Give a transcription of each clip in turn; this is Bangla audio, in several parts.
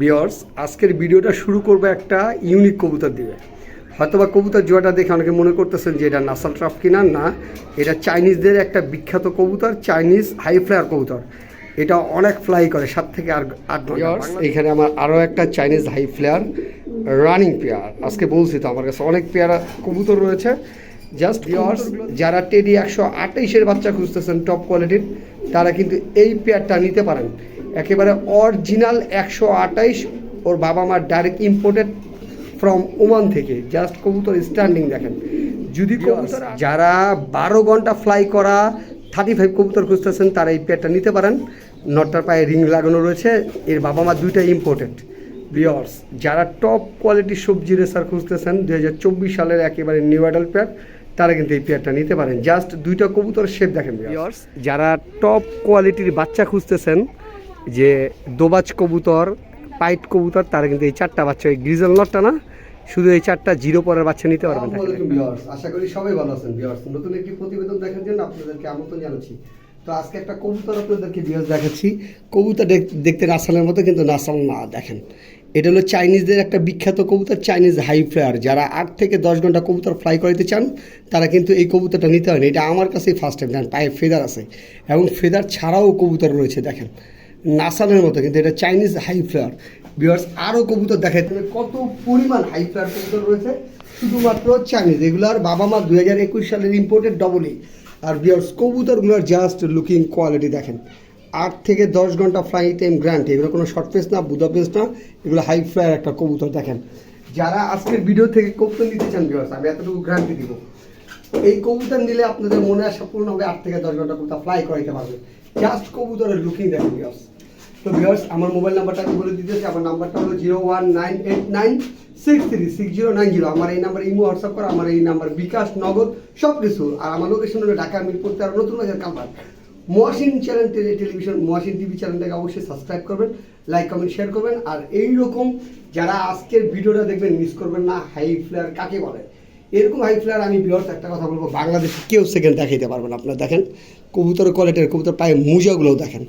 বিয়র্স আজকের ভিডিওটা শুরু করব একটা ইউনিক কবুতর দিয়ে। হয়তোবা কবুতর জোয়াটা দেখে অনেকে মনে করতেছেন যে এটা নাসাল ট্রাফ কিনা? না এটা চাইনিজদের একটা বিখ্যাত কবুতর চাইনিজ হাই ফ্লায়ার কবুতর। এটা অনেক ফ্লাই করে সাত থেকে আর আট ঘণ্টা। এখানে আমার আরও একটা Chinese high flyer running pair আজকে বলছি তো আমার কাছে অনেক পেয়ারা কবুতর রয়েছে। জাস্ট ভিওয়ার্স যারা টেডি একশো আঠাইশের বাচ্চা খুঁজতেছেন টপ কোয়ালিটির তারা কিন্তু এই পেয়ারটা নিতে পারেন। একেবারে অরিজিনাল একশো আঠাইশ ওর বাবা মার ডাইরেক্ট ইম্পোর্টেড ফ্রম ওমান থেকে। জাস্ট কবুতর স্ট্যান্ডিং দেখেন। যদি কবুতর যারা বারো ঘণ্টা ফ্লাই করা থার্টি ফাইভ কবুতর খুঁজতেছেন তারা এই পেয়ারটা নিতে পারেন। নটটার পায়ে রিং লাগানো রয়েছে। এর বাবা মা দুইটা ইম্পোর্টেড ভিওর্স যারা টপ কোয়ালিটির সবজি রেসার খুঁজতেছেন দু হাজার চব্বিশ সালের একেবারে নিউ অ্যাডাল পেয়ার তারা কিন্তু এই পেয়ারটা নিতে পারেন। জাস্ট দুইটা কবুতর শেপ দেখেন ভিওর্স যারা টপ কোয়ালিটির বাচ্চা খুঁজতেছেন যে দোবাজ কবুতর, পাইট কবুতর, তারা কিন্তু এই চারটা বাচ্চা, ওই গ্রিজেল নটটা না? শুধু এই চারটা জিরো পরের বাচ্চা নিতে পারবেন আশা করি সবাই ভালো আছেন নতুন একটি প্রতিবেদন দেখার জন্য আপনাদেরকে আমন্ত্রণ জানাচ্ছি। তো আজকে একটা কবুতর আপনাদেরকে ভিউয়ার্স দেখাচ্ছি। কবুতর দেখ- দেখতে নাসালের মতো কিন্তু নাসাল না দেখেন। এটা হলো চাইনিজদের একটা বিখ্যাত কবুতর, চাইনিজ হাই ফ্লায়ার। যারা আট থেকে দশ ঘণ্টা কবুতর ফ্লাই করাতে চান, তারা কিন্তু এই কবুতরটা নিতে হয় এটা আমার কাছেই ফার্স্ট টাইম দেখেন, পায়ে ফেদার আছে। এবং ফেদার ছাড়াও কবুতর রয়েছে, দেখেন। নাসালের মতো, কিন্তু এটা চাইনিজ হাই ফ্লায়ার। ভিউয়ার্স আরও কবুতর তাহলে কত পরিমাণ হাই ফ্লায়ার কবুতর রয়েছে? শুধুমাত্র চাইনিজ। এগুলার বাবা মা দুই হাজার একুশ সালের ইম্পোর্টেড ডবলই আর ভিউয়ার্স কবুতরগুলোর জাস্ট লুকিং কোয়ালিটি দেখেন। আট থেকে দশ ঘণ্টা ফ্লাই টাইম গ্রান্ট এগুলো কোনো শর্ট পেস না, বুদা পেস না। এগুলো হাই ফ্লায়ার একটা কবুতর দেখেন। যারা আজকের ভিডিও থেকে কবুতর নিতে চান ভিউয়ার্স আমি এতটুকু গ্রান্টি দিব। এই কবুতর নিলে আপনাদের মনে আসা পূর্ণ হবে, আট থেকে দশ ঘণ্টা কবুতর ফ্লাই করাইতে পারবে। জাস্ট কবুতরের লুকিং দেখেন ভিউয়ার্স তো ভিউয়ার্স আমার মোবাইল নাম্বারটা আমি বলে দিতেছি। আমার নাম্বারটা হলো zero one nine eight nine six three six zero nine zero আমার এই নাম্বার ইমো হোয়াটসঅ্যাপ করা। আমার এই নাম্বার বিকাশ, নগদ সব কিছু আর আমার লোকেশন হলো ঢাকা মিরপুর তেরো নতুন বাজার কালবার Mohasin channel television Mohasin TV চ্যানেলটাকে অবশ্যই সাবস্ক্রাইব করবেন লাইক কমেন্ট শেয়ার করবেন। আর এই রকম যারা আজকের ভিডিওটা দেখবেন মিস করবেন না হাই ফ্লেয়ার কাকে বলে? এরকম হাই ফ্লেয়ার আমি বিরত একটা কথা বলব, বাংলাদেশে কেউ সেকেন্ড দেখাইতে পারবেন আপনারা দেখেন কবুতর কোয়ালিটির কবুতর পায়ে মুজাগুলোও দেখেন।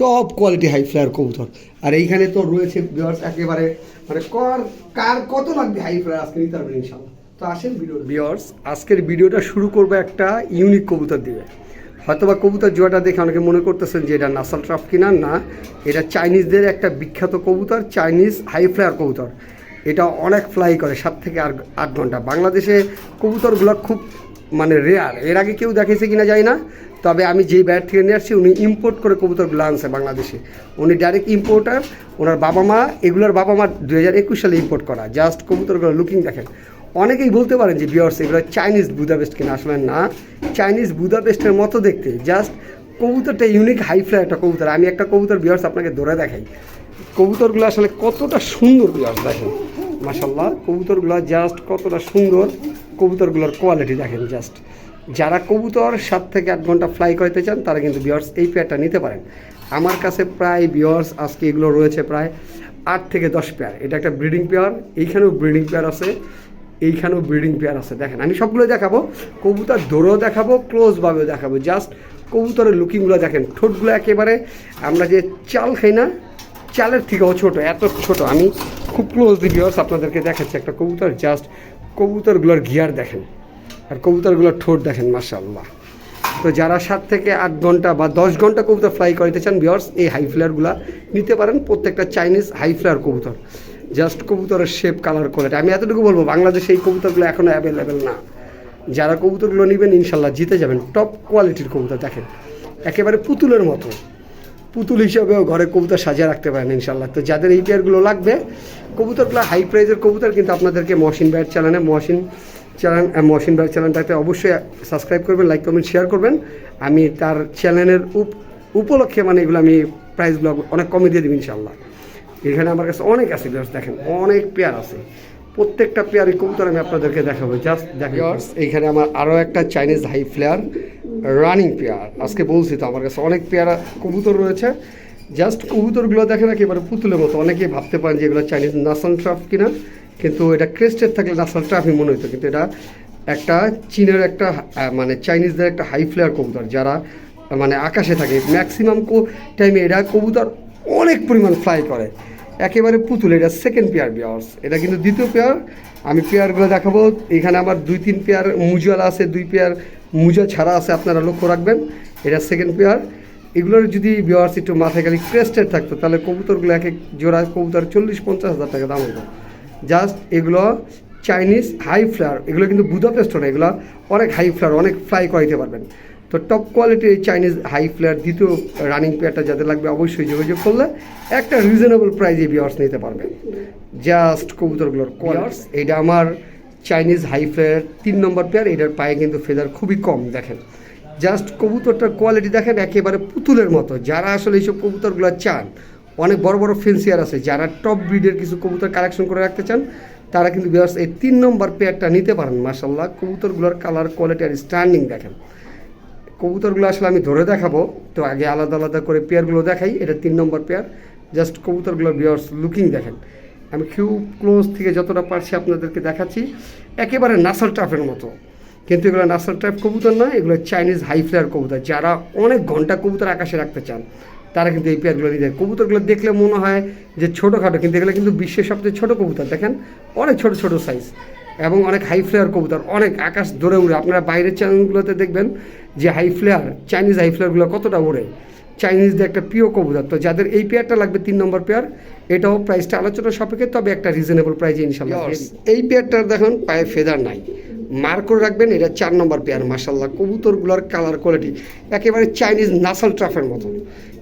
টপ কোয়ালিটি হাই ফ্লায়ার কবুতর। আর এইখানে তো রয়েছে ভিউয়ার্স একেবারে মানে কর, কার কত লাগবে হাই ফ্লায়ার আজকে নিতে পারবেন ইনশাল্লাহ তো আসেন ভিডিও আজকের ভিডিওটা শুরু করব একটা ইউনিক কবুতর দিয়ে। হয়তোবা কবুতর জোয়াটা দেখে অনেকে মনে করতেছেন যে এটা নাসাল ট্রাফ কিনা? না, এটা চাইনিজদের একটা বিখ্যাত কবুতর চাইনিজ হাই ফ্লায়ার কবুতর। এটা অনেক ফ্লাই করে, সাত থেকে আট আট ঘণ্টা। বাংলাদেশে কবুতরগুলো খুব মানে রেয়ার এর আগে কেউ দেখেছে কিনা যায় না। তবে আমি যেই ব্যাট থেকে নিয়ে আসছি, উনি ইম্পোর্ট করে কবুতরগুলো আনছে বাংলাদেশে। উনি ডাইরেক্ট ইম্পোর্টার ওনার বাবা মা, এগুলোর বাবা মা দু হাজার একুশ সালে ইম্পোর্ট করা। জাস্ট কবুতরগুলো লুকিং দেখেন। অনেকেই বলতে পারেন যে বিয়ার্স এগুলো চাইনিজ বুদাপেস্ট কিনা? আসলে না। চাইনিজ বুদাপেস্টের মতো দেখতে জাস্ট কবুতরটা ইউনিক হাই ফ্লাই একটা কবুতর। আমি একটা কবুতর বিয়ার্স আপনাকে ধরে দেখাই। কবুতরগুলো আসলে কতটা সুন্দর বিয়ার্স দেখেন। মাসাল্লাহ কবুতরগুলো জাস্ট কতটা সুন্দর। কবুতরগুলোর কোয়ালিটি দেখেন জাস্ট যারা কবুতর সাত থেকে আট ঘণ্টা ফ্লাই করতে চান, তারা কিন্তু বিয়ার্স এই পেয়ারটা নিতে পারেন। আমার কাছে প্রায় বিয়ার্স আজকে এগুলো রয়েছে প্রায় আট থেকে দশ পেয়ার এটা একটা ব্রিডিং পেয়ার এইখানেও ব্রিডিং পেয়ার আছে, এইখানেও ব্রিডিং পেয়ার আছে। দেখেন, আমি সবগুলো দেখাবো, কবুতর দৌড়েও দেখাবো ক্লোজভাবেও দেখাবো। জাস্ট কবুতরের লুকিংগুলো দেখেন, ঠোঁটগুলো একেবারে আমরা যে চাল খাই না, চালের থেকেও ছোট, এত ছোট। আমি খুব ক্লোজলি বিয়ার্স আপনাদেরকে দেখাচ্ছি, একটা কবুতর জাস্ট কবুতরগুলোর গিয়ার দেখেন। আর কবুতরগুলোর ঠোঁট দেখেন, মাশাআল্লাহ। তো যারা সাত থেকে আট ঘণ্টা বা দশ ঘণ্টা কবুতর ফ্লাই করতে চান ভিউয়ার্স এই হাই ফ্লায়ারগুলো নিতে পারেন, প্রত্যেকটা চাইনিজ হাই ফ্লায়ার কবুতর। জাস্ট কবুতরের শেপ কালার কোয়ালিটি আমি এতটুকু বলব, বাংলাদেশে এই কবুতরগুলো এখনও অ্যাভেলেবেল না। যারা কবুতরগুলো নেবেন ইনশাল্লাহ জিতে যাবেন। টপ কোয়ালিটির কবুতর দেখেন। একেবারে পুতুলের মতো। পুতুল হিসাবেও ঘরে কবুতর সাজিয়ে রাখতে পারেন ইনশাল্লাহ তো যাদের এই পেয়ারগুলো লাগবে, কবুতরগুলো হাই প্রাইজের কবুতর, কিন্তু আপনাদেরকে মহসিন ব্যাট চ্যানেলে মহসিন চ্যানেল মহসিন ব্যাট চ্যানেলটাতে অবশ্যই সাবস্ক্রাইব করবেন লাইক কমেন্ট শেয়ার করবেন। আমি তার চ্যানেলের উপ- উপলক্ষে মানে এগুলো আমি প্রাইসগুলো অনেক কমে দিয়ে দেবো ইনশাল্লাহ এখানে আমার কাছে অনেক আছে দেখেন, অনেক পেয়ার আছে। প্রত্যেকটা পেয়ারই কবুতর আমি আপনাদেরকে দেখাবো জাস্ট দেখেন। এইখানে আমার আরও একটা Chinese high flyer running pair আজকে বলছি তো, আমার কাছে অনেক পেয়ারা কবুতর রয়েছে। জাস্ট কবুতরগুলো দেখেন একেবারে পুতুলের মতো। অনেকেই ভাবতে পারেন যে এগুলো চাইনিজ নাসাল ট্রাফ কিনা। কিন্তু এটা ক্রেস্টেড থাকলে নাসাল ট্রাফই মনে হতো কিন্তু এটা একটা চীনের একটা মানে চাইনিজদের একটা হাই ফ্লেয়ার কবুতর যারা মানে আকাশে থাকে। ম্যাক্সিমাম কো টাইমে এরা কবুতর অনেক পরিমাণ ফ্লাই করে। একেবারে পুতুল, এটা সেকেন্ড পেয়ার বিয়ার্স এটা কিন্তু দ্বিতীয় পেয়ার আমি পেয়ারগুলো দেখাবো। এখানে আমার দুই, তিন পেয়ার মুজাল আছে, দুই পেয়ার মুজা ছাড়া আছে, আপনারা লক্ষ্য রাখবেন। এটা সেকেন্ড পেয়ার এগুলোর যদি বিয়ার্স একটু মাথায় খালি ক্রেস্টেড থাকতো, তাহলে কবুতরগুলো এক এক জোড়া কবুতর চল্লিশ, পঞ্চাশ হাজার টাকা দাম হতো জাস্ট এগুলো চাইনিজ হাই ফ্লার এগুলো কিন্তু বুদাপেস্ট না এগুলো অনেক হাই ফ্লার অনেক ফ্লাই করাইতে পারবেন। তো টপ কোয়ালিটির এই চাইনিজ হাই ফ্লেয়ার দ্বিতীয় রানিং পেয়ারটা যাদের লাগবে অবশ্যই যোগাযোগ করলে একটা রিজনেবল প্রাইজে বিয়ার্স নিতে পারবেন জাস্ট কবুতরগুলোর কোয়ার্স এটা আমার চাইনিজ হাই ফ্লেয়ার তিন নম্বর পেয়ার এটার পায়ে কিন্তু ফেদার খুবই কম দেখেন। জাস্ট কবুতরটার কোয়ালিটি দেখেন একেবারে পুতুলের মতো। যারা আসলে এইসব কবুতরগুলো চান অনেক বড় বড় ফেন্সিয়ার আছে, যারা টপ ব্রিডের কিছু কবুতর কালেকশন করে রাখতে চান, তারা কিন্তু বিয়ার্স এই তিন নম্বর পেয়ারটা নিতে পারেন মাসাল্লাহ কবুতরগুলোর কালার কোয়ালিটি আর স্ট্যান্ডিং দেখেন। কবুতরগুলো আসলে আমি ধরে দেখাবো, তো আগে আলাদা আলাদা করে পেয়ারগুলো দেখাই, এটা তিন নম্বর পেয়ার জাস্ট কবুতরগুলোর বিয়ার্স লুকিং দেখেন। আমি খুব ক্লোজ থেকে যতটা পারছি আপনাদেরকে দেখাচ্ছি, একেবারে নাসাল টাফের মতো। কিন্তু এগুলো নাসাল টাইপ কবুতর না, এগুলো চাইনিজ হাই ফ্লেয়ার কবুতর, যারা অনেক ঘণ্টা কবুতর আকাশে রাখতে চান। তারা কিন্তু এই পেয়ারগুলো নিয়ে যায়। কবুতরগুলো দেখলে মনে হয় যে ছোটোখাটো কিন্তু এগুলো কিন্তু বিশ্বের সবচেয়ে ছোটো কবুতর। দেখেন অনেক ছোট ছোট সাইজ এবং অনেক হাই ফ্লেয়ার কবুতর অনেক আকাশ দৌড়ে উড়ে। আপনারা বাইরের চ্যানেলগুলোতে দেখবেন যে হাই ফ্লেয়ার চাইনিজ হাই ফ্লেয়ারগুলো কতটা উড়ে। চাইনিজদের একটা প্রিয় কবুতর। তো যাদের এই পেয়ারটা লাগবে তিন নম্বর পেয়ার এটাও প্রাইসটা আলোচনা সাপেক্ষে তবে একটা রিজনেবল প্রাইজে ইনশাল্লাহ এই পেয়ারটার দেখুন পায়ে ফেদার নাই। মার্ক করে রাখবেন এটা চার নম্বর পেয়ার মাসাল্লাহ কবুতরগুলোর কালার কোয়ালিটি একেবারে চাইনিজ নাসাল ট্রাফের মতো।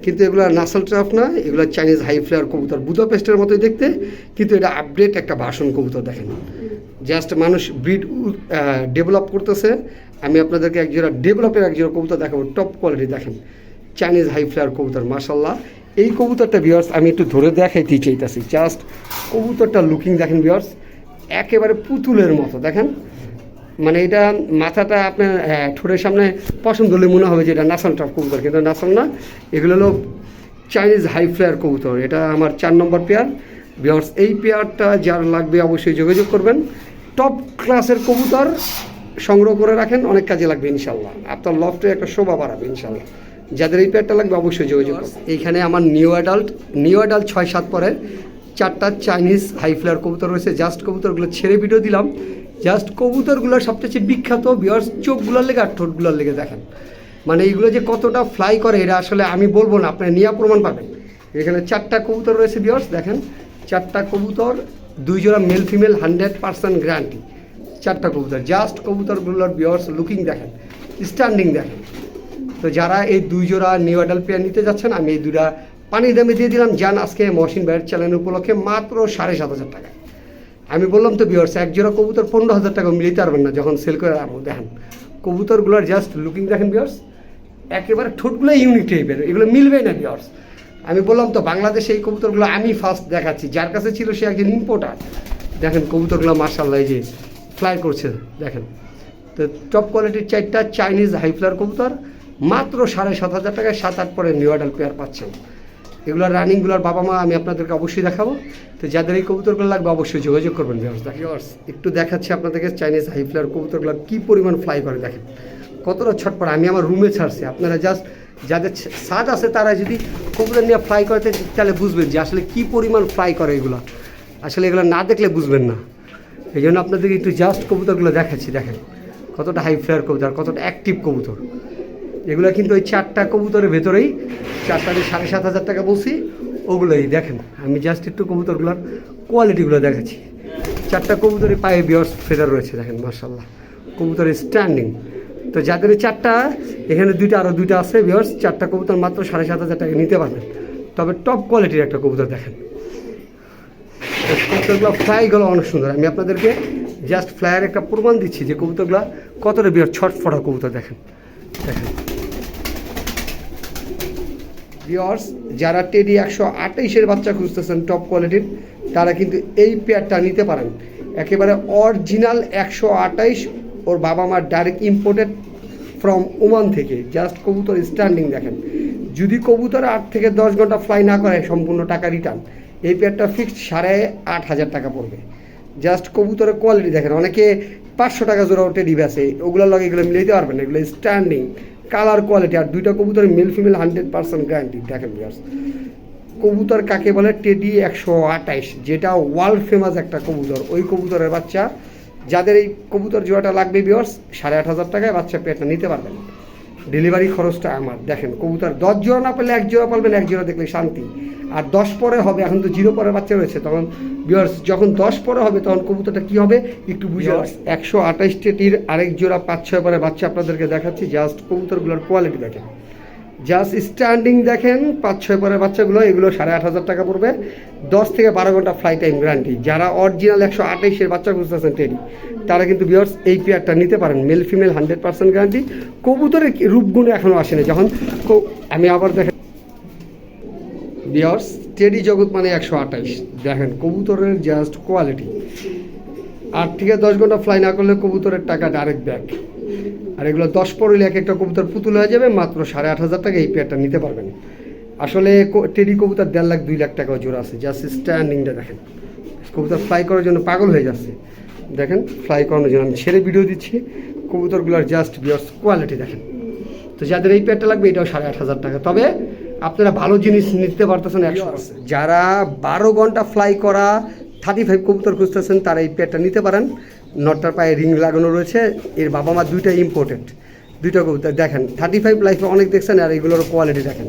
কিন্তু এগুলো নাসাল ট্রাফ না, এগুলো চাইনিজ হাই ফ্লেয়ার কবুতর। বুদাপেস্টের মতোই দেখতে, কিন্তু এটা আপডেট একটা ভাষণ কবুতর দেখেন। জাস্ট মানুষ ব্রিড ডেভেলপ করতেছে। আমি আপনাদেরকে একজোড়া ডেভেলপের একজোড়া কবুতর দেখাবো টপ কোয়ালিটি দেখেন। চাইনিজ হাই ফ্লেয়ার কবুতর মার্শাল্লাহ এই কবুতরটা বিয়ার্স আমি একটু ধরে দেখাইতে চাইতেছি। জাস্ট কবুতরটা লুকিং দেখেন বিয়ার্স একেবারে পুতুলের মতো, দেখেন। মানে এটা মাথাটা আপনার হ্যাঁ, ঠোঁটের সামনে পছন্দ হলে মনে হবে যে এটা নাসাল টপ কবুতর কিন্তু নাসাল না। এগুলো হলো চাইনিজ হাই ফ্লেয়ার কবুতর। এটা আমার চার নম্বর পেয়ার। বিয়ার্স এই পেয়ারটা যার লাগবে অবশ্যই যোগাযোগ করবেন। টপ ক্লাসের কবুতর সংগ্রহ করে রাখেন অনেক কাজে লাগবে ইনশাল্লাহ আপনার লফটে একটা শোভা বাড়াবে ইনশাল্লাহ যাদের এই পেয়ারটা লাগবে অবশ্যই যোগাযোগ করবেন। এইখানে আমার নিউ অ্যাডাল্ট নিউ অ্যাডাল্ট ছয় সাত পরের চারটা চাইনিজ হাই ফ্লেয়ার কবুতর রয়েছে। জাস্ট কবুতরগুলো ছেড়ে ভিডিও দিলাম। জাস্ট কবুতরগুলো সবচেয়ে বিখ্যাত বিয়ার্স চোখগুলোর লেগে আর ঠোঁটগুলোর লেগে দেখেন। মানে এইগুলো যে কতটা ফ্লাই করে, এটা আসলে আমি বলব না আপনি নিয়ে প্রমাণ পাবেন। এখানে চারটা কবুতর রয়েছে বিয়ার্স দেখেন। চারটা কবুতর, দুই জোড়া male female hundred percent guarantee চারটা কবুতর জাস্ট কবুতরগুলোর বিয়ার্স লুকিং দেখেন স্ট্যান্ডিং দেখেন। তো যারা এই দুই জোড়া নিউ অ্যাডাল পেয়ার নিতে যাচ্ছেন, আমি এই দুটা পানির দামে দিয়ে দিলাম। যান আজকে মহসিন ভাইয়ের চ্যানেল উপলক্ষে মাত্র সাড়ে সাত হাজার টাকা। আমি বললাম তো বিয়ার্স এক জোড়া কবুতর পনেরো হাজার টাকা মিলিতে পারবেন না, যখন সেল করে আনব দেখেন। কবুতরগুলোর জাস্ট লুকিং দেখেন বিয়ার্স একেবারে ঠোঁটগুলো ইউনিক টাইপের এগুলো মিলবে না বিয়ার্স আমি বললাম তো বাংলাদেশে এই কবুতরগুলো আমি ফার্স্ট দেখাচ্ছি, যার কাছে ছিল সে একজন ইম্পোর্টার দেখেন কবুতরগুলো মার্শাল্লাহ যে ফ্লাই করছে, দেখেন। তো টপ কোয়ালিটির চারটা চাইনিজ হাই ফ্লার কবুতর, মাত্র সাড়ে সাত হাজার টাকায় সাত আট পরে নিউ অ্যাডাল পেয়ার পাচ্ছেন। এগুলোর রানিংগুলোর বাবা মা আমি আপনাদেরকে অবশ্যই দেখাবো। তো যাদের এই কবুতরগুলো লাগবে অবশ্যই যোগাযোগ করবেন ভিউয়ার্স একটু দেখাচ্ছি আপনাদেরকে চাইনিজ হাই ফ্লার কবুতরগুলো কী পরিমাণ ফ্লাই করে দেখেন। কতটা ছটপট, আমি আমার রুমে ছাড়ছি। আপনারা জাস্ট যাদের স্বাদ আছে তারা যদি কবুতর নিয়ে ফ্লাই করতে তাহলে বুঝবেন যে আসলে কী পরিমাণ ফ্লাই করে এগুলো। আসলে এগুলো না দেখলে বুঝবেন না। এই জন্য আপনাদেরকে একটু জাস্ট কবুতরগুলো দেখাচ্ছি, দেখেন। কতটা হাই ফ্লায়ার কবুতর, কতটা অ্যাক্টিভ কবুতর। এগুলো কিন্তু ওই চারটা কবুতরের ভেতরেই, চারটা চারটাতে সাড়ে সাত হাজার টাকা বলছি, ওগুলোই দেখেন। আমি জাস্ট একটু কবুতরগুলোর কোয়ালিটিগুলো দেখাচ্ছি। চারটা কবুতরের পায়ে বিয়র্স ফেদার রয়েছে, দেখেন মার্শাল্লাহ কবুতরের স্ট্যান্ডিং তো যাদের চারটা, এখানে দুইটা আরও দুইটা আছে বিয়র্স চারটা কবুতর মাত্র সাড়ে সাত হাজার টাকা নিতে পারবেন। তবে টপ কোয়ালিটির একটা কবুতর দেখেন। কবুতরগুলো ফ্লাইগুলো অনেক সুন্দর। আমি আপনাদেরকে জাস্ট ফ্লাইয়ের একটা প্রমাণ দিচ্ছি যে কবুতরগুলো কতটা বিয়ার ছটফটা কবুতর দেখেন। দেখেন। ভিওর্স যারা টেডি একশো আঠাইশের বাচ্চা খুঁজতেছেন টপ কোয়ালিটির তারা কিন্তু এই পেয়ারটা নিতে পারেন। একেবারে অরিজিনাল একশো আঠাইশ ওর বাবা মার ডাইরেক্ট ইম্পোর্টেড ফ্রম ওমান থেকে জাস্ট কবুতর স্ট্যান্ডিং দেখেন। যদি কবুতর আট থেকে দশ ঘণ্টা ফ্লাই না করে, সম্পূর্ণ টাকা রিটার্ন এই পেয়ারটা ফিক্সড সাড়ে আট হাজার টাকা পড়বে। জাস্ট কবুতরের কোয়ালিটি দেখেন, অনেকে পাঁচশো টাকা জোড়া টেডি বেসে ওগুলোর লগে এগুলো মিলে দিতে পারবেন এগুলো স্ট্যান্ডিং কালার কোয়ালিটি, আর দুইটা কবুতরের male female hundred percent guarantee দেখেন কবুতর কাকে বলে? টেডি একশো আঠাইশ, যেটা ওয়ার্ল্ড ফেমাস একটা কবুতর। ওই কবুতরের বাচ্চা, যাদের এই কবুতর জোড়াটা লাগবে বিয়র্স সাড়ে আট হাজার টাকায় বাচ্চা পেটটা নিতে পারবেন। ডেলিভারি খরচটা আমার। দেখেন কবুতর দশ জোড়া না পেলে এক জোড়া পালবেন এক জোড়া দেখলে শান্তি। আর দশ পরে হবে এখন তো জিরো পরে বাচ্চা রয়েছে তখন বিয়ার্স যখন দশ পরে হবে তখন কবুতরটা কি হবে? একটু বুঝে একশো আঠাইশ টেটির আরেক জোড়া পাঁচ ছয় পরে বাচ্চা আপনাদেরকে দেখাচ্ছি জাস্ট কবুতরগুলোর কোয়ালিটি দেখেন। জাস্ট স্ট্যান্ডিং দেখেন পাঁচ ছয় পরের বাচ্চাগুলো, এগুলো সাড়ে আট হাজার টাকা পড়বে। দশ থেকে বারো ঘণ্টা ফ্লাই টাইম গ্যারান্টি যারা অরিজিনাল একশো আঠাইশের বাচ্চা খুঁজতেছেন টেডি তারা কিন্তু বিয়ার্স এই পেয়ারটা নিতে পারেন। Male female hundred percent guarantee কবুতরের রূপগুণে এখনও আসেনি। যখন আমি আবার দেখেন বিয়ার্স টেডি জগৎ মানে একশো আঠাইশ। দেখেন, কবুতরের জাস্ট কোয়ালিটি আট থেকে দশ ঘণ্টা ফ্লাই না করলে কবুতরের টাকা ডাইরেক্ট ব্যাক আর এগুলো দশ পড়লে এক একটা কবুতর পুতুল হয়ে যাবে মাত্র সাড়ে আট হাজার টাকা এই পেয়ারটা নিতে পারবেন। আসলে টেডি কবুতর দেড় লাখ দুই লাখ টাকা জোড়া আছে জাস্ট স্ট্যান্ডিংটা দেখেন। কবুতর ফ্লাই করার জন্য পাগল হয়ে যাচ্ছে। দেখেন ফ্লাই করানোর জন্য আমি ছেড়ে ভিডিও দিচ্ছি। কবুতরগুলোর জাস্ট বিয়ার্স কোয়ালিটি দেখেন। তো যাদের এই পেয়ারটা লাগবে এটাও সাড়ে আট হাজার টাকা। তবে আপনারা ভালো জিনিস নিতে পারতেছেন একশো যারা বারো ঘণ্টা ফ্লাই করা থার্টি ফাইভ কবুতর খুঁজতেছেন তারা এই পেয়ারটা নিতে পারেন। নটটার পায়ে রিং লাগানো রয়েছে। এর বাবা মা দুইটা ইম্পর্টেন্ট দুইটা কবুতর। দেখেন থার্টি ফাইভ লাইফে অনেক দেখছেন আর এগুলোর কোয়ালিটি দেখেন।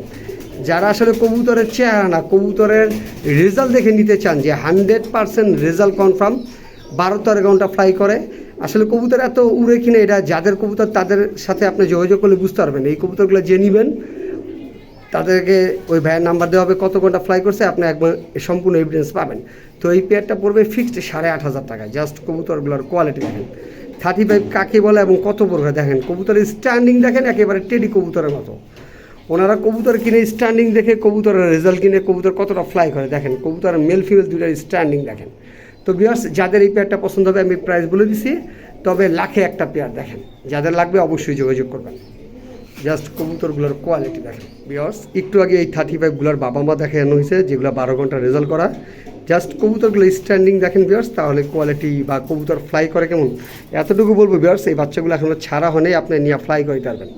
যারা আসলে কবুতরের চেহারা না, কবুতরের রেজাল্ট দেখে নিতে চান যে হান্ড্রেড পার্সেন্ট রেজাল্ট কনফার্ম বারো তেরো ঘণ্টা ফ্লাই করে, আসলে কবুতর এত উড়ে কিনে এটা যাদের কবুতর তাদের সাথে আপনি যোগাযোগ করলে বুঝতে পারবেন। এই কবুতরগুলো যে নেবেন, তাদেরকে ওই ভাইয়ের নাম্বার দেওয়া হবে কত ঘণ্টা ফ্লাই করছে, আপনি একবার সম্পূর্ণ এভিডেন্স পাবেন। তো এই পেয়ারটা পড়বে ফিক্সড সাড়ে আট হাজার টাকায়। জাস্ট কবুতরগুলোর কোয়ালিটি দেখেন। থার্টি ফাইভ কাকে বলে এবং কত পড়বে দেখেন। কবুতরের স্ট্যান্ডিং দেখেন, একেবারে টেডি কবুতরের মতো। ওনারা কবুতর কিনে স্ট্যান্ডিং দেখে, কবুতরের রেজাল্ট কিনে, কবুতর কতটা ফ্লাই করে দেখেন। কবুতরের মেল ফিমেল দুটার স্ট্যান্ডিং দেখেন। তো বিয়ার্স যাদের এই পেয়ারটা পছন্দ হবে, আমি প্রাইস বলে দিছি। তবে লাখে একটা পেয়ার দেখেন। যাদের লাগবে অবশ্যই যোগাযোগ করবেন। জাস্ট কবুতরগুলোর কোয়ালিটি দেখেন। বিয়ার্স একটু আগে এই থার্টি ফাইভগুলোর বাবা মা দেখানো হয়েছে যেগুলো বারো ঘণ্টা রেজাল্ট করা। জাস্ট কবুতরগুলো স্ট্যান্ডিং দেখেন বিয়ার্স তাহলে কোয়ালিটি বা কবুতর ফ্লাই করে কেমন? এতটুকু বলব বিয়ার্স এই বাচ্চাগুলো এখনও ছাড়া হয়নি আপনি নিয়ে ফ্লাই করে পারবেন।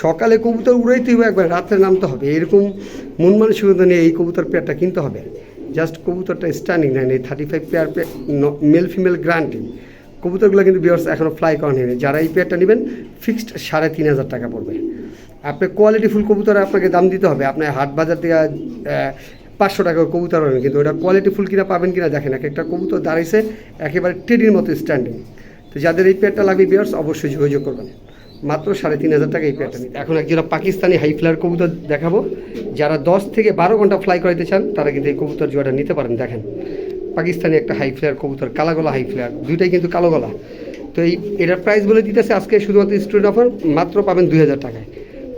সকালে কবুতর উড়াইতে হবে একবার, রাত্রে নামতে হবে। এরকম মন মানসিকতা নিয়ে এই কবুতর পেয়ারটা কিনতে হবে। জাস্ট কবুতরটা স্ট্যান্ডিং নেন এই thirty five pair male female guarantee কবুতরগুলো কিন্তু বিয়ার্স এখনও ফ্লাই করা নেই যারা এই পেয়ারটা নেবেন ফিক্সড সাড়ে তিন হাজার টাকা পড়বে। আপনি কোয়ালিটি ফুল কবুতর আপনাকে দাম দিতে হবে। আপনার হাট বাজার থেকে পাঁচশো টাকা কবুতর পাবেন কিন্তু ওটা কোয়ালিটি ফুল কিনা পাবেন কিনা দেখেন। এক একটা কবুতর দাঁড়িয়েছে একেবারে টেডির মতো স্ট্যান্ডিং তো যাদের এই পেয়ারটা লাগবে বিয়ার্স অবশ্যই যোগাযোগ করবেন। মাত্র সাড়ে তিন হাজার টাকা এই পেয়ারটা নিতে। এখন একজোড়া পাকিস্তানি হাই ফ্লায়ার কবুতর দেখাবো। যারা দশ থেকে বারো ঘণ্টা ফ্লাই করাইতে চান, তারা কিন্তু এই কবুতর জোড়াটা নিতে পারেন। দেখেন পাকিস্তানি একটা হাই ফ্লেয়ার কবুতর কালা গলা হাই ফ্লেয়ার দুইটাই কিন্তু কালো গলা তো এই, এটার প্রাইস বলে দিতেছে আজকে শুধুমাত্র স্টুডেন্ট অফার মাত্র পাবেন দুই হাজার টাকায়।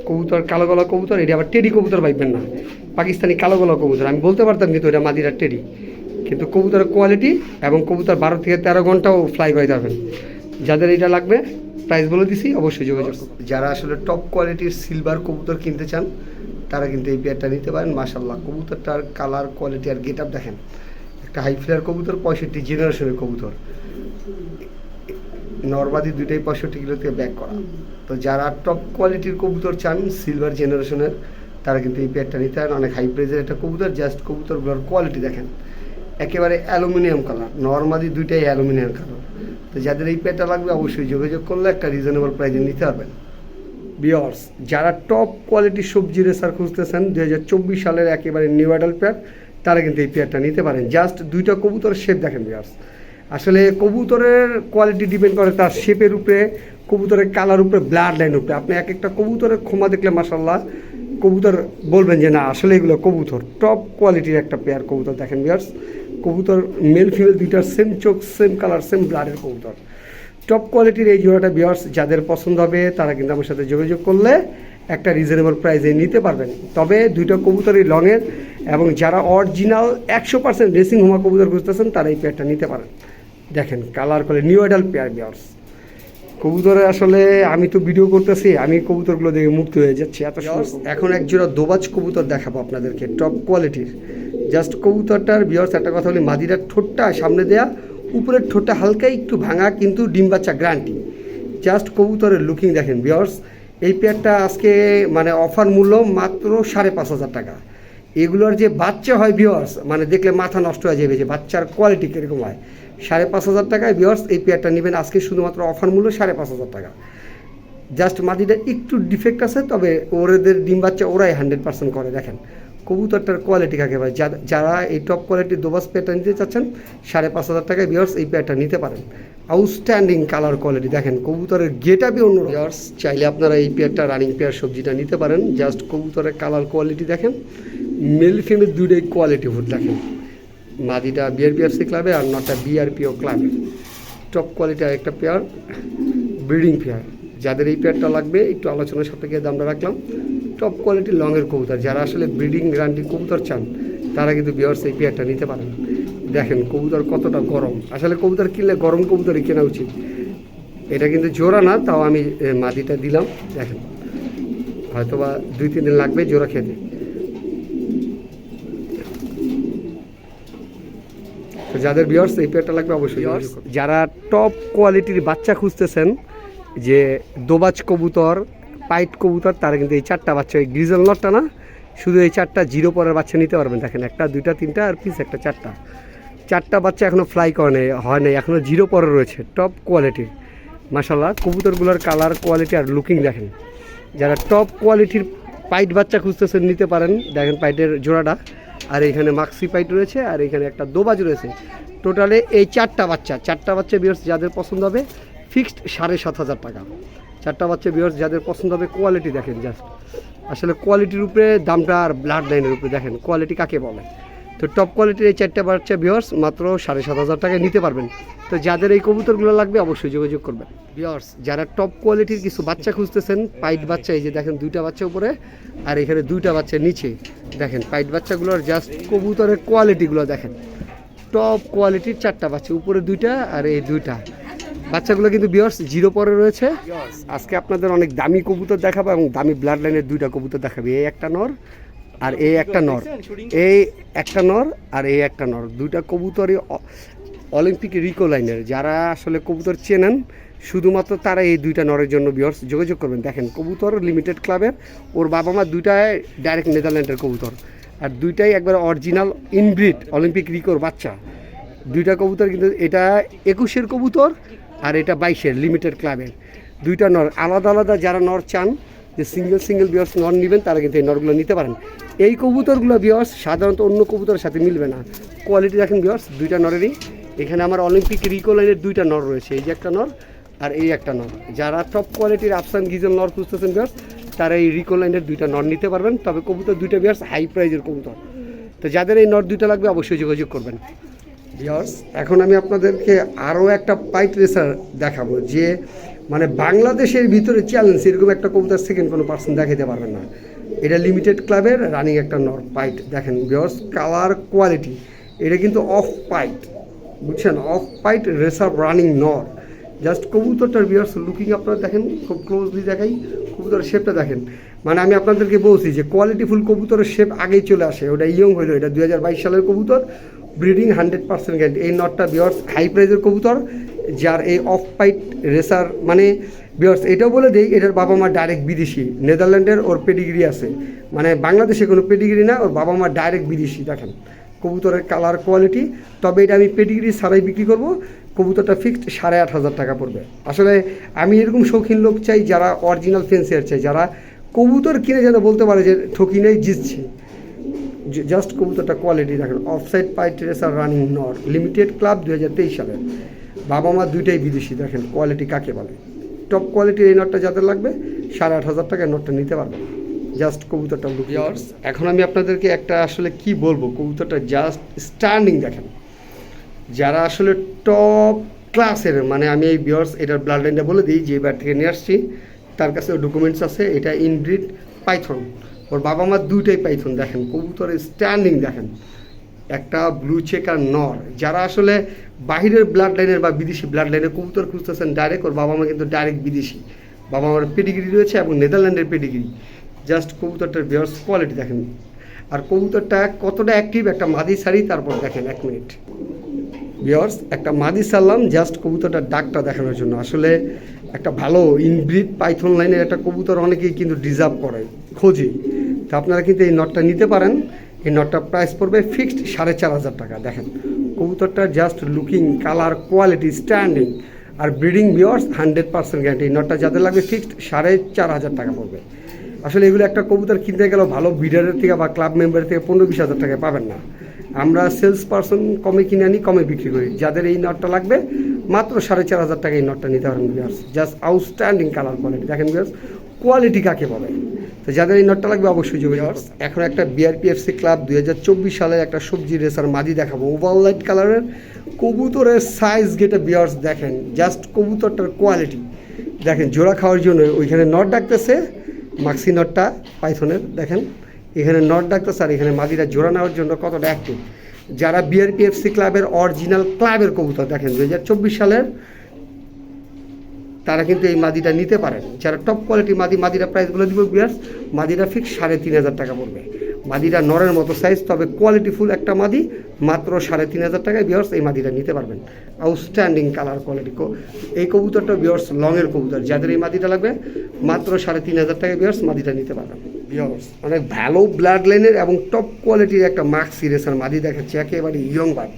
কবুতর কালো গলা কবুতর, এটা আবার টেডি কবুতর পাইবেন না। পাকিস্তানি কালো গলা কবুতর, আমি বলতে পারতাম কিন্তু এটা মাদিরার টেডি কিন্তু কবুতরের কোয়ালিটি এবং কবুতর বারো থেকে তেরো ঘন্টাও ফ্লাই করে যাবেন। যাদের এটা লাগবে প্রাইস বলে দিছি, অবশ্যই যোগাযোগ যারা আসলে টপ কোয়ালিটির সিলভার কবুতর কিনতে চান, তারা কিন্তু এই পেয়ারটা নিতে পারেন। মাসাল্লাহ কবুতরটার কালার কোয়ালিটি আর গেট আপ দেখেন। একটা হাই ফ্লেয়ার কবুতর, পঁয়ষট্টি জেনারেশনের কবুতর। নর্মাদি দুইটাই পঁয়ষট্টি কিলো থেকে ব্যাক করা। তো যারা টপ কোয়ালিটির কবুতর চান সিলভার জেনারেশনের তারা কিন্তু এই পেয়ারটা নিতে পারেন। অনেক হাই প্রাইজের একটা কবুতর জাস্ট কবুতরগুলোর কোয়ালিটি দেখেন। একেবারে অ্যালুমিনিয়াম কালার নর্মালি দুইটাই অ্যালুমিনিয়াম কালার তো যাদের এই পেয়ারটা লাগবে, অবশ্যই যোগাযোগ করলে একটা রিজনেবল প্রাইজে নিতে পারবেন। বিয়ার্স যারা টপ কোয়ালিটির সবজি রেসার খুঁজতেছেন দু হাজার চব্বিশ সালের একেবারে নিউ অ্যাডাল পেয়ার তারা কিন্তু এই পেয়ারটা নিতে পারেন। জাস্ট দুইটা কবুতরের শেপ দেখেন বিয়ার্স আসলে কবুতরের কোয়ালিটি ডিপেন্ড করে তার শেপের উপরে, কবুতরের কালার উপরে ব্লাড লাইন উপরে। আপনি এক একটা কবুতরের ক্ষমা দেখলে মাসাল্লাহ কবুতর বলবেন যে, না, আসলে এগুলো কবুতর। টপ কোয়ালিটির একটা পেয়ার কবুতর দেখেন বিয়ার্স কবুতর মেল ফিমেল দুইটার সেম চোখ সেম কালার সেম ব্লাডের কবুতর। টপ কোয়ালিটির এই জোড়াটা বিয়ার্স যাদের পছন্দ হবে, তারা কিন্তু আমার সাথে যোগাযোগ করলে একটা রিজনেবল প্রাইসে নিতে পারবেন। তবে দুইটা কবুতরই লংয়ের এবং যারা অরিজিনাল একশো পার্সেন্ট রেসিং হোমা কবুতর খুঁজতেছেন তারা এই পেয়ারটা নিতে পারেন। দেখেন কালার করে নিউ আইডাল পেয়ার বিয়ার্স কবুতরে আসলে আমি তো ভিডিও করতেছি আমি কবুতরগুলো দেখে মুক্ত হয়ে যাচ্ছি এত এখন এক জোড়া দোবাজ কবুতর দেখাবো আপনাদেরকে টপ কোয়ালিটির জাস্ট কবুতরটার বিয়ার্স একটা কথা বলি মাদিরার ঠোঁটটা সামনে দেয়া উপরের ঠোঁটটা হালকা একটু ভাঙা কিন্তু ডিম বাচ্চা গ্রান্টি জাস্ট কবুতরের লুকিং দেখেন বিয়ার্স এই পেয়ারটা আজকে মানে অফার মূল্য মাত্র সাড়ে পাঁচ হাজার টাকা। এগুলোর যে বাচ্চা হয় ভিওয়ার্স মানে দেখলে মাথা নষ্ট হয়ে যাবে যে বাচ্চার কোয়ালিটি কীরকম হয়। সাড়ে পাঁচ হাজার টাকায় ভিওয়ার্স এই পেয়ারটা নেবেন আজকে শুধুমাত্র অফার মূল্য সাড়ে পাঁচ হাজার টাকা। জাস্ট মাটিটা একটু ডিফেক্ট আছে, তবে ওদের ডিম বাচ্চা ওরাই হান্ড্রেড পার্সেন্ট করে, দেখেন। কবুতরটার কোয়ালিটি কাকে ভাই যারা এই টপ কোয়ালিটির দোবাস পেয়ারটা নিতে চাচ্ছেন, সাড়ে পাঁচ হাজার টাকায় ভিওর্স এই পেয়ারটা নিতে পারেন। আউটস্ট্যান্ডিং কালার কোয়ালিটি দেখেন, কবুতরের গেট আপই অন্য ভিওর্স চাইলে আপনারা এই পেয়ারটা রানিং পেয়ার সবজিটা নিতে পারেন। জাস্ট কবুতরের কালার কোয়ালিটি দেখেন। মেল ফিমেল দুটোই কোয়ালিটি ফুড দেখেন। মাদিটা বিআরপিএফসি ক্লাবে আর নটা বিআরপিও ক্লাবে টপ কোয়ালিটির একটা পেয়ার ব্রিডিং পেয়ার যাদের এই পেয়ারটা লাগবে একটু আলোচনার সাপেক্ষে দামটা রাখলাম। টপ কোয়ালিটির লংয়ের কবুতর যারা আসলে ব্রিডিং গ্যারান্টি কবুতর চান তারা কিন্তু বিয়ার্স এই পেয়ারটা নিতে পারেন। দেখেন কবুতর কতটা গরম। আসলে কবুতর কিনলে গরম কবুতরই কেনা উচিত। এটা কিন্তু জোড়া না তাও আমি মাদিটা দিলাম। দেখেন হয়তোবা দুই তিন দিন লাগবে জোড়া খেতে। তো যাদের বিয়ার্স এই পেয়ারটা লাগবে অবশ্যই যারা টপ কোয়ালিটির বাচ্চা খুঁজতেছেন যে দোবাজ কবুতর, পাইট কবুতর, তারা কিন্তু এই চারটা বাচ্চা, ওই গ্রিজল নটটা না? শুধু এই চারটা জিরো পরের বাচ্চা নিতে পারবেন। দেখেন, একটা, দুইটা, তিনটা আর পিস, একটা চারটা। চারটা বাচ্চা এখনও ফ্লাই করে হয় নাই এখনও জিরো পরে রয়েছে টপ কোয়ালিটির মাসাল্লাহ কবুতরগুলোর কালার কোয়ালিটি আর লুকিং দেখেন। যারা টপ কোয়ালিটির পাইট বাচ্চা খুঁজতেছেন, নিতে পারেন। দেখেন পাইটের জোড়াটা, আর এখানে মাক্সি পাইট রয়েছে, আর এখানে একটা দোবাজ রয়েছে। টোটালে এই চারটা বাচ্চা চারটা বাচ্চা বিয়ার্স যাদের পছন্দ হবে ফিক্সড সাড়ে সাত হাজার টাকা। চারটা বাচ্চা বিয়ার্স যাদের পছন্দ হবে কোয়ালিটি দেখেন জাস্ট আসলে কোয়ালিটির উপরে, দামটা আর ব্লাড লাইনের উপরে দেখেন কোয়ালিটি কাকে বলে? তো টপ কোয়ালিটির এই চারটা বাচ্চা বিয়ার্স মাত্র সাড়ে সাত হাজার টাকায় নিতে পারবেন। তো যাদের এই কবুতরগুলো লাগবে অবশ্যই যোগাযোগ করবেন। বিয়ার্স যারা টপ কোয়ালিটির কিছু বাচ্চা খুঁজতেছেন পাইট বাচ্চা, এই যে দেখেন দুইটা বাচ্চা উপরে, আর এখানে দুইটা বাচ্চা নিচে। দেখেন পাইট বাচ্চাগুলোর জাস্ট কবুতরের কোয়ালিটিগুলো দেখেন। টপ কোয়ালিটির চারটা বাচ্চা, উপরে দুইটা আর এই দুইটা। বাচ্চাগুলো কিন্তু বিয়ার্স জিরো পরে রয়েছে। আজকে আপনাদের অনেক দামি কবুতর দেখাবো এবং দামি ব্লাড লাইনের দুইটা কবুতর দেখাবে। এই একটা নর আর এই একটা নর। এই একটা নর আর এই একটা নর। দুইটা কবুতরই অলিম্পিক রিকো লাইনের যারা আসলে কবুতর চেনেন, শুধুমাত্র তারা এই দুইটা নরের জন্য বিয়ার্স যোগাযোগ করবেন। দেখেন, কবুতর লিমিটেড ক্লাবের ওর বাবা মা দুইটাই ডাইরেক্ট নেদারল্যান্ডের কবুতর। আর দুইটাই একবার অরিজিনাল ইনব্রিড অলিম্পিক রিকোর বাচ্চা। দুইটা কবুতর কিন্তু এটা একুশের কবুতর। আর এটা বাইশের লিমিটেড ক্লাবের দুইটা নর, আলাদা আলাদা যারা নর চান, যে সিঙ্গেল সিঙ্গেল বিয়ার্স নর নেবেন, তারা কিন্তু এই নরগুলো নিতে পারেন। এই কবুতরগুলো বিয়ার্স সাধারণত অন্য কবুতরের সাথে মিলবে না। কোয়ালিটি দেখেন বিয়ার্স দুইটা নরেরই। এখানে আমার অলিম্পিক রিকো লাইনের দুইটা নর রয়েছে, এই যে একটা নর আর এই একটা নর। যারা টপ কোয়ালিটির আফসান গিজেল নর খুঁজতেছেন বিয়ার্স তারা এই রিকো লাইনের দুইটা নর নিতে পারবেন। তবে কবুতর দুইটা বিয়ার্স হাই প্রাইজের কবুতর। তো যাদের এই নর দুইটা লাগবে, অবশ্যই যোগাযোগ করবেন। ভিউয়ার্স এখন আমি আপনাদেরকে আরও একটা পাইট রেসার দেখাবো যে মানে বাংলাদেশের ভিতরে চ্যালেঞ্জ এরকম একটা কবুতর সেকেন্ড কোনো পার্সন দেখাতে পারবেন না। এটা লিমিটেড ক্লাবের রানিং একটা নর পাইট দেখেন ভিউয়ার্স কালার কোয়ালিটি এটা কিন্তু অফ পাইট বুঝছেন? অফ পাইট রেসার রানিং নর জাস্ট কবুতরটার ভিউয়ার্স লুকিং আপনারা দেখেন, খুব ক্লোজলি দেখাই, কবুতরের শেপটা দেখেন। মানে আমি আপনাদেরকে বলছি যে কোয়ালিটিফুল কবুতরের শেপ আগেই চলে আসে, ওটা ইয়ং হইল, এটা দু হাজার বাইশ সালের কবুতর। ব্রিডিং হান্ড্রেড পার্সেন্ট গ্যারেন্টি এই নটটা বিয়ার্স হাই প্রাইজের কবুতর, যার এই অফ পাইট রেসার মানে বিয়ার্স এটাও বলে দেই, এটার বাবা মা ডাইরেক্ট বিদেশি। নেদারল্যান্ডের ওর পেডিগ্রি আছে। মানে বাংলাদেশে কোনো পেডিগ্রি না, ওর বাবা মা ডাইরেক্ট বিদেশি, দেখেন। কবুতরের কালার কোয়ালিটি তবে এটা আমি পেডিগ্রি ছাড়াই বিক্রি করব। কবুতরটা ফিক্সড সাড়ে আট হাজার টাকা পড়বে। আসলে আমি এরকম শৌখিন লোক চাই, যারা অরিজিনাল ফেন্সিয়ার চাই, যারা কবুতর কিনে যেন বলতে পারে যে ঠকি নেই জিতছি। জাস্ট কবুতরটা কোয়ালিটি দেখেন অফসাইড পাইট রেসার রানিং নর লিমিটেড ক্লাব দু হাজার তেইশ সালের। বাবা মা দুইটাই বিদেশি, দেখেন কোয়ালিটি কাকে বলে। টপ কোয়ালিটির এই নটটা যাদের লাগবে, সাড়ে আট হাজার টাকায় নটটা নিতে পারবেন জাস্ট কবুতরটা লুকিয়ার্স এখন আমি আপনাদেরকে একটা আসলে কি বলব, কবুতরটা জাস্ট স্ট্যান্ডিং দেখেন। যারা আসলে টপ ক্লাসের মানে আমি এই বিয়ার্স এটার ব্লাড লাইনটা বলে দিই, যে বার থেকে নিয়ে আসছি, তার কাছে ডকুমেন্টস আছে, এটা ইনব্রিড পাইথন ওর বাবা মার দুইটাই পাইথন, দেখেন কবুতরের স্ট্যান্ডিং দেখেন। একটা ব্লু চেকার নর যারা আসলে বাহিরের ব্লাড লাইনের বা বিদেশি ব্লাড লাইনের কবুতর খুঁজতেছেন ডাইরেক্ট ওর বাবা মা কিন্তু ডাইরেক্ট বিদেশি। বাবা মার পেডিগ্রি রয়েছে এবং নেদারল্যান্ডের পেডিগ্রি জাস্ট কবুতরটার বিয়ার্স কোয়ালিটি দেখেন। আর কবুতরটা কতটা অ্যাক্টিভ একটা মাদি শাড়ি, তারপর দেখেন, এক মিনিট ভিওর্স একটা মাদি সারলাম জাস্ট কবুতরটার ডাকটা দেখানোর জন্য। আসলে একটা ভালো ইনব্রিড পাইথন লাইনের একটা কবুতর অনেকেই কিন্তু ডিজার্ভ করে, খোঁজে। তো আপনারা কিন্তু এই নটটা নিতে পারেন। এই নটটা প্রাইস পড়বে ফিক্সড সাড়ে চার হাজার টাকা। দেখেন, কবুতরটা just looking colour quality standing আর ব্রিডিং বিয়ার্স হান্ড্রেড পার্সেন্ট গ্যারান্টি নটটা যাদের লাগবে ফিক্সড সাড়ে চার হাজার টাকা পড়বে। আসলে এগুলো একটা কবুতর কিনতে গেলেও ভালো বিডারের থেকে বা ক্লাব মেম্বারের থেকে পনেরো বিশ হাজার টাকা পাবেন না। আমরা সেলস পার্সন কমে কিনে আনি কমে বিক্রি করি। যাদের এই নটটা লাগবে মাত্র সাড়ে চার হাজার টাকা এই নটটা নিতে পারেন বিয়ার্স জাস্ট আউটস্ট্যান্ডিং কালার কোয়ালিটি দেখেন বিয়ার্স কোয়ালিটি কাকে বলে? তো যাদের এই নটটা লাগবে অবশ্যই করুন। এখন একটা বিআরপিএফসি ক্লাব দুই হাজার চব্বিশ সালের একটা সবজি রেসার মাদি দেখাবো। ওভার লাইট কালারের কবুতরের সাইজ গেটে বিয়ার্স দেখেন। জাস্ট কবুতরটার কোয়ালিটি দেখেন জোড়া খাওয়ার জন্য ওইখানে নট ডাকতেছে। মাক্সি নটটা পাইথনের দেখেন। এখানে নট ডাকতেছে স্যার, এখানে মাদিরা জোড়া নেওয়ার জন্য কতটা অ্যাক্টিভ যারা বিআরপিএফসি ক্লাবের অরিজিনাল ক্লাবের কবুতর, দেখেন দু হাজার চব্বিশ সালের, তারা কিন্তু এই মাদিটা নিতে পারেন। যারা টপ কোয়ালিটি মাদি, মাদিরা প্রাইসগুলো দিব বিয়ার্স মাদিরা ফিক্স সাড়ে তিন হাজার টাকা পড়বে। মাদিরা নরের মতো সাইজ তবে কোয়ালিটিফুল একটা মাদি মাত্র সাড়ে তিন হাজার টাকায় বিয়ার্স এই মাদিটা নিতে পারবেন। আউটস্ট্যান্ডিং কালার কোয়ালিটি এই কবুতরটা বিয়ার্স লংয়ের কবুতর যাদের এই মাদিটা লাগবে মাত্র সাড়ে তিন হাজার টাকায় বিয়ার্স মাদিটা নিতে পারবেন। বিয়ার্স অনেক ভালো ব্লাড লাইনের এবং টপ কোয়ালিটির একটা মার্ক সিরিয়াসের মাদি দেখাচ্ছে একেবারে ইয়ং বাট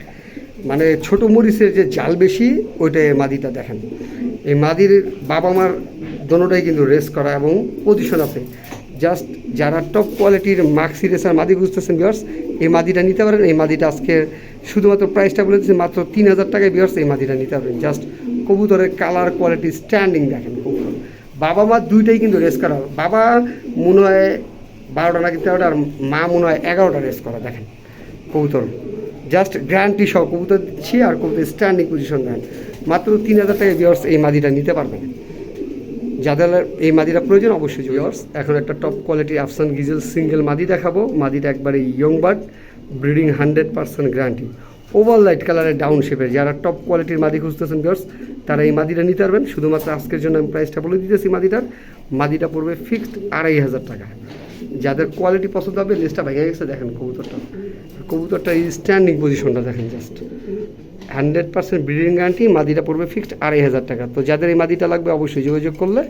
মানে ছোট মরিচের যে জাল বেশি ওইটা এই মাদিটা দেখেন। এই মাদির বাবা মার দোনোটাই কিন্তু রেস করা এবং পজিশন আছে। জাস্ট যারা টপ কোয়ালিটির মাক্সি রেসার মাদি বুঝতেছেন বিয়ার্স এই মাদিটা নিতে পারেন। এই মাদিটা আজকে শুধুমাত্র প্রাইসটা বলে দিচ্ছি, মাত্র তিন হাজার টাকায় বিয়ার্স এই মাদিটা নিতে পারেন জাস্ট কবুতরের কালার কোয়ালিটি স্ট্যান্ডিং দেখেন কবুতর। বাবা, মা দুইটাই কিন্তু রেস করা। বাবা মনে হয় বারোটা নাকি তেরোটা, আর মা মনে হয় এগারোটা রেস করা, দেখেন কবুতর। জাস্ট গ্যারান্টি সহ কবুতর দিচ্ছি আর কবুতর স্ট্যান্ডিং পজিশন দেন মাত্র তিন হাজার টাকা ভিওর্স এই মাদিটা নিতে পারবেন। যাদের এই মাদিটা প্রয়োজন, অবশ্যই ভিওর্স এখন একটা টপ কোয়ালিটি আফসান গিজেল সিঙ্গেল মাদি দেখাবো। মাদিটা একবারে young bird breeding hundred percent guarantee over light কালারের ডাউন শেপের যারা টপ কোয়ালিটির মাদি খুঁজতেছেন ভিওর্স তারা এই মাদিটা নিতে পারবেন। শুধুমাত্র আজকের জন্য আমি প্রাইসটা বলে দিতেছি মাদিটার। মাদিটা পড়বে ফিক্সড আড়াই হাজার টাকা। যাদের কোয়ালিটি পছন্দ হবে লিস্টটা ভেঙে গেছে, দেখেন কবুতরটা। কবুতরটা এই স্ট্যান্ডিং পজিশনটা দেখেন just hundred percent breeding guarantee, মাদিটা পড়বে ফিক্সড আড়াই হাজার টাকা। তো যাদের এই মাদিটা লাগবে অবশ্যই যোগাযোগ করলে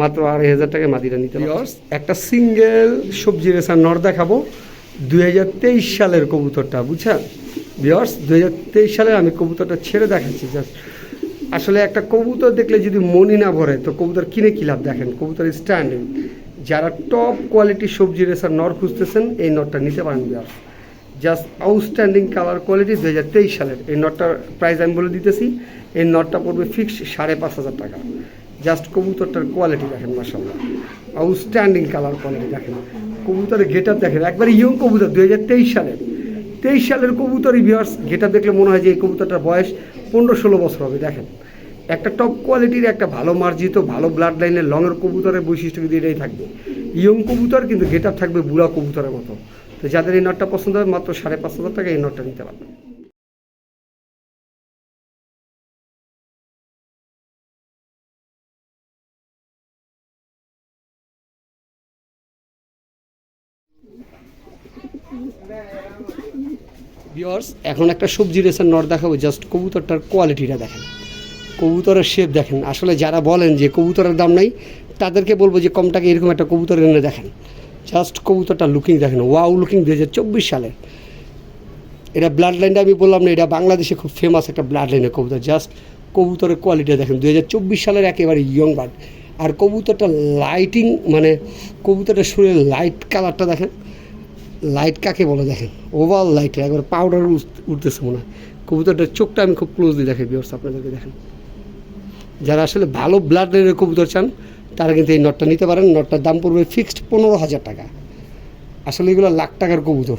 মাত্র আড়াই হাজার টাকায় মাদিটা নিতে একটা সিঙ্গেল সবজি রেসার নর দেখাবো। দুই হাজার তেইশ সালের কবুতরটা, বুঝছেন? বিয়ার্স দুই হাজার তেইশ সালের আমি কবুতরটা ছেড়ে দেখাচ্ছি জাস্ট আসলে একটা কবুতর দেখলে যদি মনই না ভরে, তো কবুতর কিনে কি লাভ দেখেন? কবুতর স্ট্যান্ডিং যারা টপ কোয়ালিটির সবজি রেসার নর খুঁজতেছেন, এই নটটা নিতে পারেন বিয়ার্স জাস্ট আউটস্ট্যান্ডিং কালার কোয়ালিটি দু হাজার তেইশ সালের। এই নটটার প্রাইস আমি বলে দিতেছি, এই নটটা পড়বে ফিক্সড সাড়ে পাঁচ হাজার টাকা। জাস্ট কবুতরটার কোয়ালিটি দেখেন মাসাল্লাহ আউটস্ট্যান্ডিং কালার কোয়ালিটি দেখেন। কবুতরের গেটার দেখেন, একবারে ইয়ং কবুতর দু হাজার তেইশ সালের। তেইশ সালের কবুতর ভিউয়ার্স গেটার দেখলে মনে হয় যে এই কবুতরটার বয়স পনেরো ষোলো বছর হবে, দেখেন। একটা টপ কোয়ালিটির একটা ভালো মার্জিত, ভালো ব্লাড লাইনের লংয়ের কবুতরের বৈশিষ্ট্য কিন্তু এটাই থাকবে। ইয়ং কবুতর কিন্তু গেটার থাকবে বুড়া কবুতরের মতো। তো যাদের এই নটটা পছন্দ হবে, মাত্র সাড়ে পাঁচ হাজার টাকা এই নটটা নিতে পারবেন ভিওর্স এখন একটা সবজি রেসের নট দেখাবো জাস্ট কবুতরটার কোয়ালিটিটা দেখেন। কবুতরের শেপ দেখেন। আসলে যারা বলেন যে কবুতরের দাম নাই, তাদেরকে বলব যে কম টাকা এরকম একটা কবুতর এনে দেখেন। জাস্ট কবুতরটা লুকিং দেখেন ওয়াও লুকিং দু হাজার চব্বিশ সালে। এটা ব্লাড লাইনটা আমি বললাম না, এটা বাংলাদেশে খুব ফেমাস একটা ব্লাড লাইনের কবুতর, জাস্ট কবুতরের কোয়ালিটি দেখেন দু হাজার চব্বিশ সালের একেবারে ইয়ং বার্ড আর কবুতরটা লাইটিং মানে কবুতরটা শরীরের লাইট কালারটা দেখেন লাইট কাকে বলে দেখেন? ওভার লাইট একবার পাউডার উঠতেছে মনে হয়। কবুতরটার চোখটা আমি খুব ক্লোজলি দেখে বিয়ার্স আপনাদেরকে দেখেন। যারা আসলে ভালো ব্লাড লাইনের কবুতর চান তারা কিন্তু এই নটটা নিতে পারেন, নটটার দাম পড়বে ফিক্সড পনেরো হাজার টাকা। আসলে এগুলো লাখ টাকার কবুতর।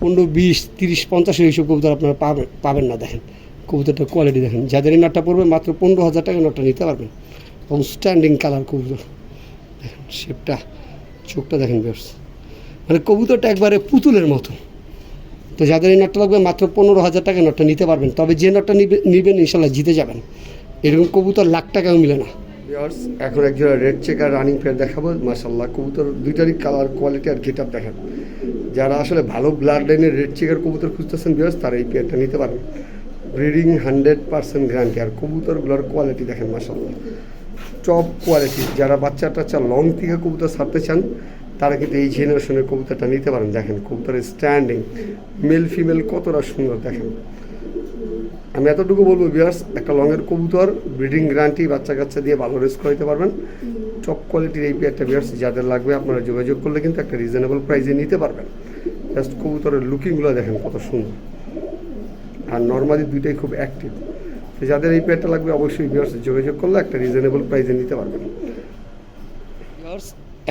পনেরো, বিশ, তিরিশ, পঞ্চাশ এইসব কবুতর আপনারা পাবেন পাবেন না, দেখেন। কবুতরটার কোয়ালিটি দেখেন। যাদের এই নটটা পড়বে, মাত্র পনেরো হাজার টাকা নটটা নিতে পারবেন। এবং স্ট্যান্ডিং কালার কবুতর। দেখেন শেপটা চোখটা দেখেন বেশ মানে কবুতরটা একবারে পুতুলের মতো। তো যাদের এই নটটা লাগবে, মাত্র পনেরো হাজার টাকা নটটা নিতে পারবেন। তবে যে নটটা নিবে নিবেন, ইনশাল্লাহ জিতে যাবেন। এরকম কবুতর লাখ টাকাও মিলে না। এখন একজন রেড চেকার রানিং ফেয়ার দেখাবো। মাসাল্লাহ কবুতর দুইটারই কালার কোয়ালিটি আর গেট আপ দেখান। যারা আসলে ভালো ব্লাড লাইনের রেড চেকার কবুতর খুঁজতেছেন বিয়ার্স তারা এই পেয়ারটা নিতে পারেন। ব্রিডিং হান্ড্রেড পার্সেন্ট গ্যারান্টি আর কবুতরগুলোর কোয়ালিটি দেখেন মাসাল্লাহ টপ কোয়ালিটি যারা বাচ্চা টাচ্চা লং থেকে কবুতর ছাড়তে চান, তারা কিন্তু এই জেনারেশনের কবুতরটা নিতে পারেন। দেখেন, কবুতরের স্ট্যান্ডিং মেল ফিমেল কতটা সুন্দর দেখেন। আমি এতটুকু বলব বিয়ার্স একটা লংয়ের কবুতর ব্রিডিং গ্যারান্টি বাচ্চা কাচ্চা দিয়ে ভালো রেস করাইতে পারবেন। টপ কোয়ালিটির এই পেয়ারটা বিয়ার্স যাদের লাগবে আপনারা যোগাযোগ করলে কিন্তু একটা রিজনেবল প্রাইসে নিতে পারবেন। জাস্ট কবুতরের লুকিংগুলো দেখেন কত সুন্দর। আর নর্মালি দুইটাই খুব অ্যাক্টিভ তো যাদের এই পেয়ারটা লাগবে, অবশ্যই বিয়ার্স যোগাযোগ করলে একটা রিজনেবল প্রাইসে নিতে পারবেন।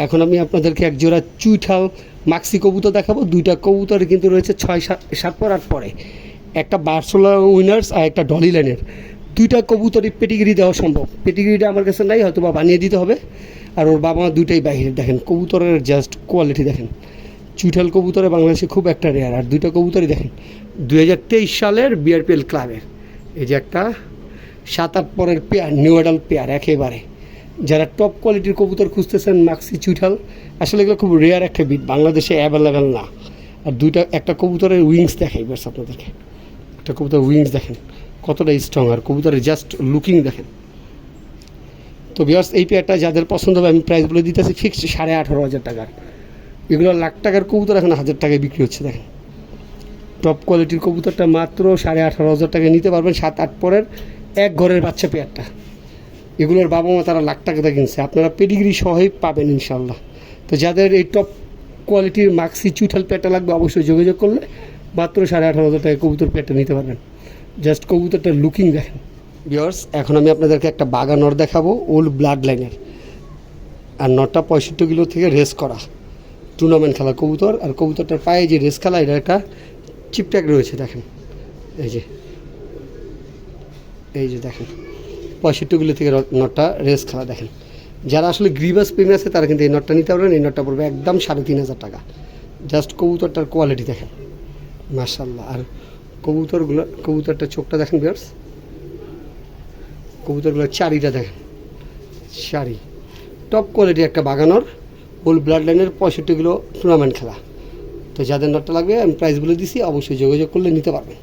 এখন আমি আপনাদেরকে এক জোড়া চুইঠাল মাক্সি কবুতর দেখাবো। দুইটা কবুতর কিন্তু রয়েছে ছয় সাত সাত পর আট পরে। একটা বার্সোলা উইনার্স আর একটা ডলি লাইনের দুইটা কবুতরই পেটিগিরি দেওয়া সম্ভব। পেটিগিরিটা আমার কাছে নাই হয়তো বা বানিয়ে দিতে হবে। আর ওর বাবা মা দুইটাই বাইরে দেখেন। কবুতরের জাস্ট কোয়ালিটি দেখেন। চুইঠাল কবুতরে বাংলাদেশে খুব একটা রেয়ার আর দুইটা কবুতরই দেখেন। দুই হাজার তেইশ সালের বিআরপিএল ক্লাবের এই যে একটা সাত, আট পরের পেয়ার নিউ অ্যাডাল পেয়ার একেবারে। যারা টপ কোয়ালিটির কবুতর খুঁজতেছেন মাক্সি চুইঠাল, আসলে এগুলো খুব রেয়ার একটা বিট বাংলাদেশে অ্যাভেলেবেল না। আর দুইটা, একটা কবুতরের উইংস দেখাই বেশ আপনাদেরকে। একটা কবুতর উইংস দেখেন, কতটা স্ট্রং আর কবুতরের জাস্ট লুকিং দেখেন। তো বিয়ার্স এই পেয়ারটা যাদের পছন্দ হবে, আমি প্রাইস বলে দিতেছি ফিক্সড সাড়ে আঠারো হাজার টাকার। এগুলো লাখ টাকার কবুতর এখন হাজার টাকায় বিক্রি হচ্ছে, দেখেন। টপ কোয়ালিটির কবুতরটা মাত্র সাড়ে আঠারো হাজার টাকায় নিতে পারবেন, সাত, আট পরের এক ঘরের বাচ্চা পেয়ারটা এগুলোর বাবা মা তারা লাখ টাকা দিয়ে কিনছে। আপনারা পেডিগ্রি সহই পাবেন ইনশাল্লাহ তো যাদের এই টপ কোয়ালিটির মাক্সি চুইঠাল পেয়ারটা লাগবে, অবশ্যই যোগাযোগ করলে মাত্র সাড়ে আঠারো হাজার টাকায় কবুতর পেয়ারটা নিতে পারবেন। জাস্ট কবুতরটার লুকিং দেখেন। বিয়ার্স এখন আমি আপনাদেরকে একটা বাগা নর দেখাবো ওল্ড ব্লাড লাইনের আর নটা পঁয়ষট্টি কিলো থেকে রেস করা। টুর্নামেন্ট খেলা কবুতর, আর কবুতরটার পায়ে যে রেস খেলা, এটা একটা চিপট্যাক রয়েছে, দেখেন। এই যে। এই যে দেখেন। পঁয়ষট্টিগুলো থেকে নটটা রেস খেলা, দেখেন। যারা আসলে গ্রিভাস প্রেমী আছে, তারা কিন্তু এই নটটা নিতে পারবেন। এই নটটা পড়বে একদম সাড়ে তিন হাজার টাকা। জাস্ট কবুতরটার কোয়ালিটি দেখেন। মার্শাল্লাহ আর কবুতরগুলো, কবুতরটা চোখটা দেখেন বিয়ার্স কবুতরগুলো চারিটা দেখেন। চারি। টপ কোয়ালিটি একটা বাগানোর হোল ব্লাড লাইনের পঁয়ষট্টি কিলো টুর্নামেন্ট খেলা। তো যাদের নটটা লাগবে, আমি প্রাইসগুলো দিছি, অবশ্যই যোগাযোগ করলে নিতে পারবেন।